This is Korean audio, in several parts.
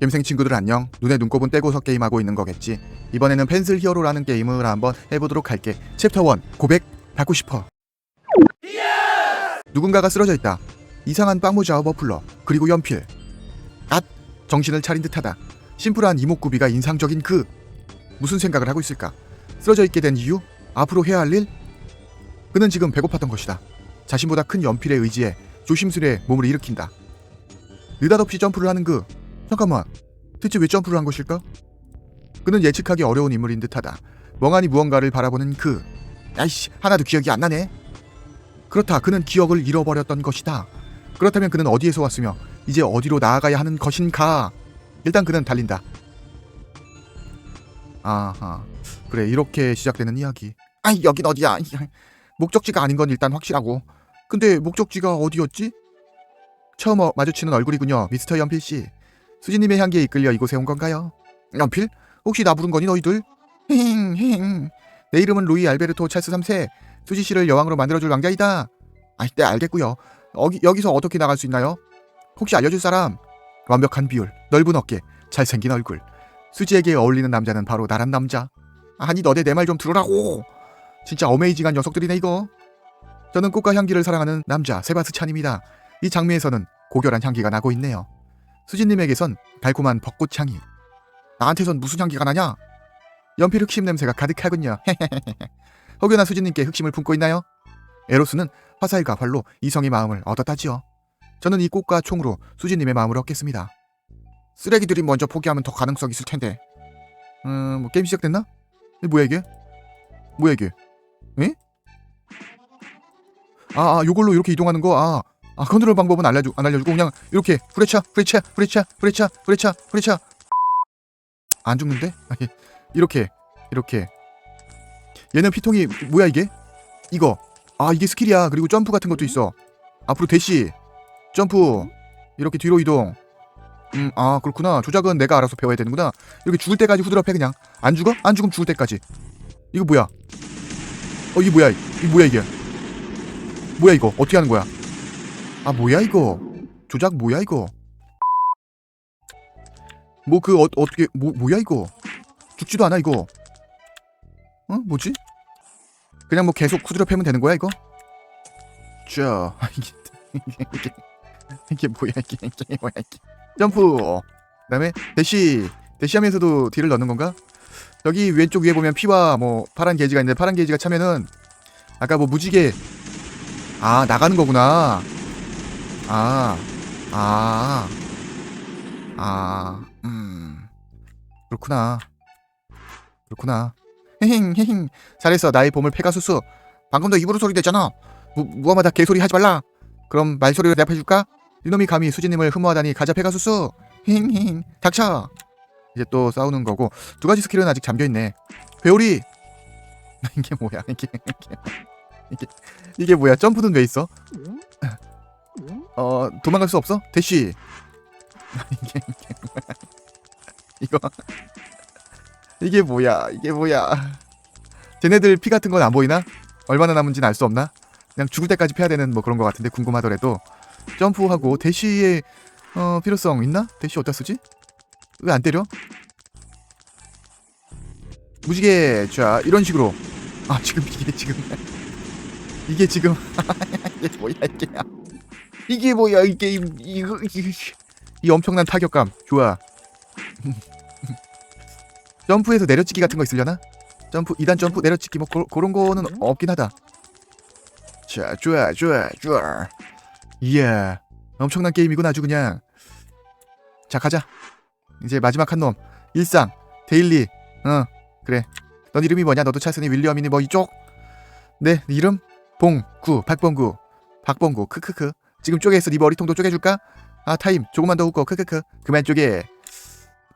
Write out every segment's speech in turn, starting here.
갬생 친구들 안녕. 눈에 눈곱은 떼고서 게임하고 있는 거겠지. 이번에는 펜슬 히어로라는 게임을 한번 해보도록 할게. 챕터 1 고백 받고 싶어. 누군가가 쓰러져 있다. 이상한 빵모자와 머플러 그리고 연필. 앗 정신을 차린 듯하다. 심플한 이목구비가 인상적인 그 무슨 생각을 하고 있을까? 쓰러져 있게 된 이유? 앞으로 해야 할 일? 그는 지금 배고팠던 것이다. 자신보다 큰 연필에 의지해 조심스레 몸을 일으킨다. 느닷없이 점프를 하는 그 잠깐만 대체 왜 점프를 한 것일까? 그는 예측하기 어려운 인물인 듯하다. 멍하니 무언가를 바라보는 그 야이씨 하나도 기억이 안 나네. 그렇다 그는 기억을 잃어버렸던 것이다. 그렇다면 그는 어디에서 왔으며 이제 어디로 나아가야 하는 것인가? 일단 그는 달린다. 아하 그래 이렇게 시작되는 이야기. 아이 여긴 어디야? 목적지가 아닌 건 일단 확실하고. 근데 목적지가 어디였지? 처음 어- 마주치는 얼굴이군요, 미스터 연필 씨. 수지님의 향기에 이끌려 이곳에 온 건가요? 연필? 혹시 나 부른 거니 너희들? 힝, 힝. 내 이름은 루이 알베르토 찰스 3세. 수지 씨를 여왕으로 만들어줄 왕자이다. 아이, 네 알겠고요. 여기, 여기서 어떻게 나갈 수 있나요? 혹시 알려줄 사람? 완벽한 비율, 넓은 어깨, 잘생긴 얼굴. 수지에게 어울리는 남자는 바로 나란 남자. 아니 너네 내 말 좀 들으라고. 진짜 어메이징한 녀석들이네 이거. 저는 꽃과 향기를 사랑하는 남자 세바스찬입니다. 이 장미에서는 고결한 향기가 나고 있네요. 수진님에게선 달콤한 벚꽃 향이. 나한테선 무슨 향기가 나냐? 연필 흑심 냄새가 가득하군요. 혹여나 수진님께 흑심을 품고 있나요? 에로스는 화살과 활로 이성의 마음을 얻었다지요. 저는 이 꽃과 총으로 수진님의 마음을 얻겠습니다. 쓰레기들이 먼저 포기하면 더 가능성이 있을 텐데. 음, 뭐 게임 시작됐나? 이 뭐야 이게? 뭐야 이게? 에? 아, 아, 요걸로 이렇게 이동하는 거. 아, 아 컨트롤 방법은 알려주 안 알려주고 그냥 이렇게 후레차 후레차 후레차 후레차 후레차 후레차. 안 죽는데? 아, 예. 이렇게 이렇게. 얘는 피통이 뭐야 이게? 이거. 아 이게 스킬이야. 그리고 점프 같은 것도 있어. 앞으로 대시. 점프. 이렇게 뒤로 이동. 음 아 그렇구나. 조작은 내가 알아서 배워야 되는구나. 이렇게 죽을 때까지 후드럽해 그냥. 안 죽어? 안 죽으면 죽을 때까지. 이거 뭐야? 어 이게 뭐야? 이게 뭐야 이게? 뭐야 이거? 어떻게 하는 거야 아 뭐야 이거? 조작 뭐야 이거? 뭐 그 어, 어떻게 뭐 뭐야 이거? 죽지도 않아 이거. 어? 뭐지? 그냥 뭐 계속 후드려 패면 되는 거야 이거? 자 이게 이게 이게, 뭐야 이게 이게 뭐야 이게. 점프! 그다음에 대시 대시하면서도 딜을 넣는 건가? 여기 왼쪽 위에 보면 피와 뭐 파란 게이지가 있는데 파란 게이지가 차면은 아까 뭐 무지개. 아 나가는 거구나 아, 아, 아, 음, 그렇구나, 그렇구나. 헤힝, 헤힝. 잘했어, 나의 보물 페가수스. 방금도 입으로 소리 냈잖아. 무, 무함하다 개소리 하지 말라. 그럼 말소리로 대답해줄까? 이놈이 감히 수지님을 흠모하다니 가자 페가수스. 헤힝, 헤힝. 닥쳐. 이제 또 싸우는 거고 두 가지 스킬은 아직 잠겨 있네. 배우리. 이게 뭐야? 이게 이게 이게 뭐야? 점프는 왜 있어? 어 도망갈 수 없어? 대쉬 이게 이거 이게 뭐야 이게 뭐야 쟤네들 피 같은 건 안 보이나? 얼마나 남은지는 알 수 없나? 그냥 죽을 때까지 패야 되는 뭐 그런 거 같은데 궁금하더라도 점프하고 대쉬의 어 필요성 있나? 대쉬 어디다 쓰지? 왜 안 때려? 무지개 자 이런 식으로 아 지금 이게 지금 이게 지금 이게 뭐야 이게 이게 뭐야? 이 게임 이거 이, 이 엄청난 타격감. 좋아. 점프에서 내려찍기 같은 거 있으려나? 점프 2단 점프 내려찍기 뭐 고, 그런 거는 없긴 하다. 자 좋아 좋아 좋아. 이야 엄청난 게임이군 아주 그냥. 자 가자. 이제 마지막 한 놈. 일상 데일리. 어 그래. 넌 이름이 뭐냐? 너도 찰스니 윌리엄이니? 뭐 이쪽? 네 이름? 봉구 박봉구. 박봉구. 크크크 지금 쪼개서 네 머리통도 쪼개줄까? 아 타임. 조금만 더 웃고. 크크크. 그만 쪼개.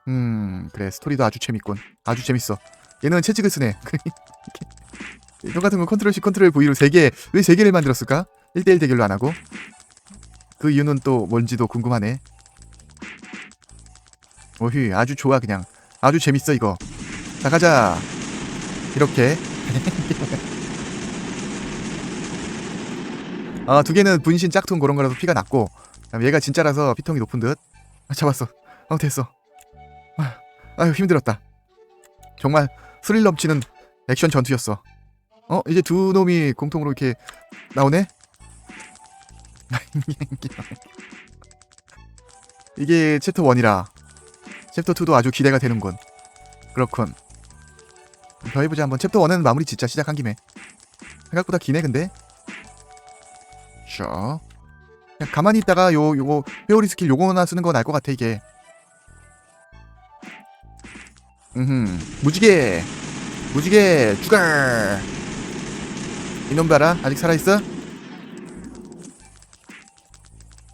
음 그래. 스토리도 아주 재밌군. 아주 재밌어. 얘는 채찍을 쓰네. 형 같은 건 컨트롤 C 컨트롤 V로 3개. 왜 3개를 만들었을까? 1대1 대결로 안 하고. 그 이유는 또 뭔지도 궁금하네. 오휘 아주 좋아 그냥. 아주 재밌어 이거. 자 가자. 이렇게 아, 두 개는 분신 짝퉁 그런 거라서 피가 그다음에 얘가 진짜라서 피통이 높은 듯 아, 잡았어 어 됐어 아유 힘들었다. 정말 스릴 넘치는 액션 전투였어. 어 이제 두 놈이 공통으로 이렇게 나오네. 이게 챕터 1이라 챕터 2도 아주 기대가 되는군. 그렇군. 더 해보자 한번 챕터 1은 마무리 짓자 시작한 김에. 생각보다 기네 근데. 자, 그냥 가만히 있다가 요 요거 회오리 스킬 요거나 쓰는 건알것 같아 이게. 음, 무지개, 무지개 죽어. 이놈 봐라 아직 살아 있어?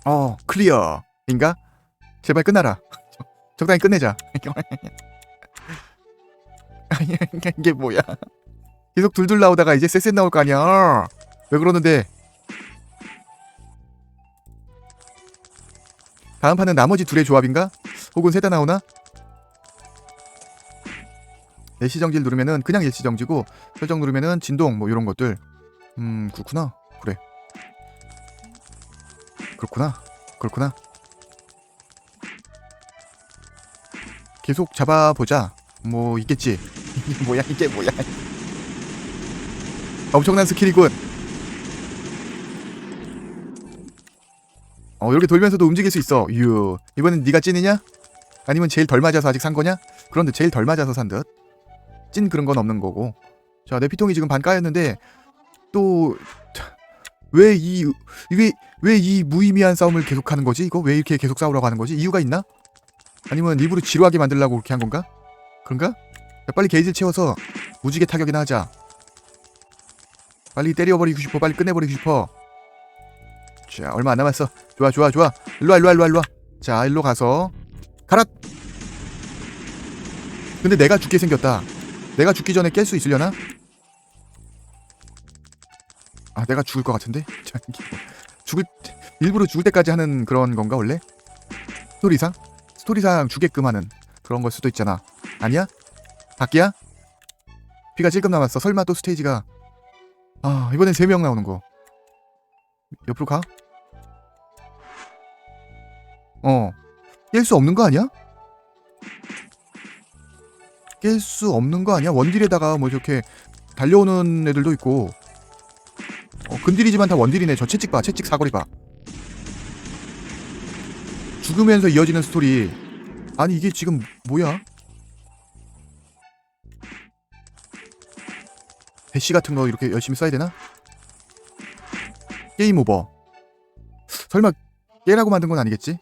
어 클리어 인가? 제발 끝나라. 적당히 끝내자. 이게 뭐야? 계속 둘둘 나오다가 이제 쎄쎄 나올 거 아니야? 왜 그러는데? 다음 판은 나머지 둘의 조합인가? 혹은 셋다 나오나? 일시정지를 누르면은 그냥 일시정지고 설정 누르면은 진동 뭐 이런 것들. 음 그렇구나. 그래. 그렇구나. 그렇구나. 계속 잡아보자. 뭐 있겠지. 뭐야 이게 뭐야. 엄청난 스킬이군 어 이렇게 돌면서도 움직일 수 있어 유 이번엔 네가 찐이냐? 아니면 제일 덜 맞아서 아직 산 거냐? 그런데 제일 덜 맞아서 산 듯 찐 그런 건 없는 거고 자 내 피통이 지금 반 까였는데 또 왜이왜왜이 무의미한 싸움을 계속하는 거지 이거 왜 이렇게 계속 싸우라고 하는 거지 이유가 있나? 아니면 일부러 지루하게 만들려고 그렇게 한 건가? 그런가? 야, 빨리 게이지를 채워서 무지개 타격이나 하자 빨리 때려버리고 싶어 빨리 끝내버리고 싶어 자 얼마 안 남았어 좋아 좋아 좋아 일로와 일로와 일로와 일로와 자 일로 가서 가라 근데 내가 죽게 생겼다 내가 죽기 전에 깰 수 있으려나? 아 내가 죽을 것 같은데? 자, 뭐, 죽을 일부러 죽을 때까지 하는 그런 건가 원래? 스토리상? 스토리상 주게끔 하는 그런 걸 수도 있잖아 아니야? 밖이야? 피가 찔끔 남았어 설마 또 스테이지가 아 이번엔 3명 나오는 거 옆으로 가? 어 깰 수 없는 거 아니야? 깰 수 없는 거 아니야? 원딜에다가 뭐 이렇게 달려오는 애들도 있고 어, 근딜이지만 다 원딜이네 저 채찍 봐 채찍 사거리 봐 죽으면서 이어지는 스토리 아니 이게 지금 뭐야? 배시 같은 거 이렇게 열심히 써야 되나? 게임 오버 설마 깨라고 만든 건 아니겠지?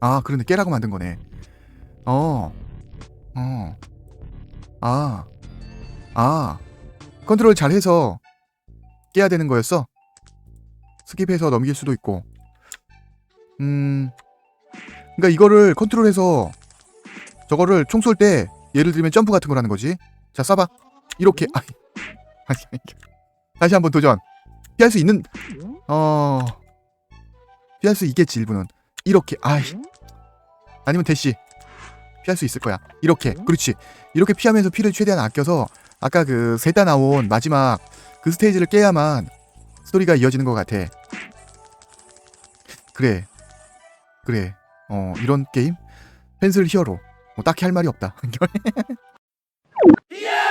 아 그러네 깨라고 만든 거네 어 어. 아. 아. 컨트롤 잘 해서 깨야 되는 거였어? 스킵해서 넘길 수도 있고. 음. 그러니까 이거를 컨트롤해서 저거를 총 쏠 때 예를 들면 점프 같은 걸 하는 거지. 자, 쏴봐. 이렇게. 아니. 다시 한번 도전. 피할 수 있는 어. 피할 수 있겠지, 일부는. 이렇게. 아이. 아니면 대시. 피할 수 있을 거야. 이렇게. 그렇지. 이렇게 피하면서 피를 최대한 아껴서 아까 그셋다 나온 마지막 그 스테이지를 깨야만 스토리가 이어지는 것 같아. 그래. 그래. 어, 이런 게임? 펜슬 히어로. 뭐 딱히 할 말이 없다.